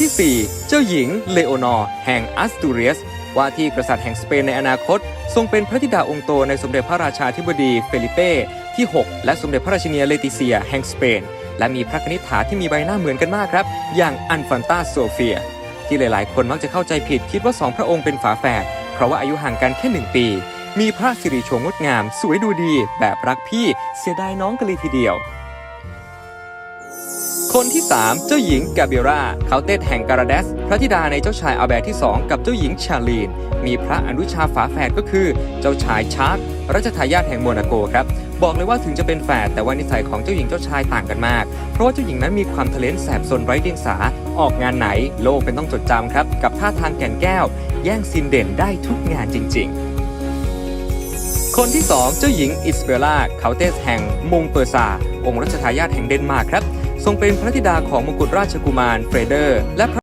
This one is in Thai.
ที่ 4 เจ้าหญิงเลโอนอร์แห่งอัสตูเรียส ว่าที่กษัตริย์แห่งสเปนในอนาคต ทรงเป็นพระธิดาองค์โตในสมเด็จพระราชาธิบดีเฟลิเป้ที่ 6 และสมเด็จพระราชินีเลติเซียแห่งสเปน และมีพระคณิษฐาที่มีใบหน้าเหมือนกันมากครับ อย่างอันฟันตาโซเฟีย ที่หลาย ๆ คนมักจะเข้าใจผิดคิดว่าสองพระองค์เป็นฝาแฝดเพราะว่าอายุห่างกันแค่หนึ่งปี มีพระสิริโฉมงดงาม สวยดูดี แบบรักพี่เสียดายน้องกันเลยทีเดียว คนที่ 3 เจ้าหญิงกาเบียราเขาเต้แห่งการาเดส พระธิดาในเจ้าชายอาแบร์ที่ 2 กับเจ้าหญิงชาลีน มีพระอนุชาฝาแฝดก็คือ เจ้าชายชาร์กรัชทายาทแห่งโมนาโกครับ บอกเลยว่าถึงจะเป็นแฝดแต่ว่านิสัยของเจ้าหญิงเจ้าชายต่างกันมาก เพราะว่าเจ้าหญิงนั้นมีความทะเลนแสบสนไร้เดียงสา ออกงานไหนโลกเป็นต้องจดจำครับ กับท่าทางแก่นแก้ว แย่งซีนเด่นได้ทุกงานจริง ๆคนที่ 2 เจ้าหญิงอิสเบลล่าเคาเตสแห่งมุงเปอร์ซา องค์รัชทายาทแห่งเดนมาร์กครับ ทรงเป็นพระธิดาของมงกุฎราชกุมารเฟรเดอร์ และ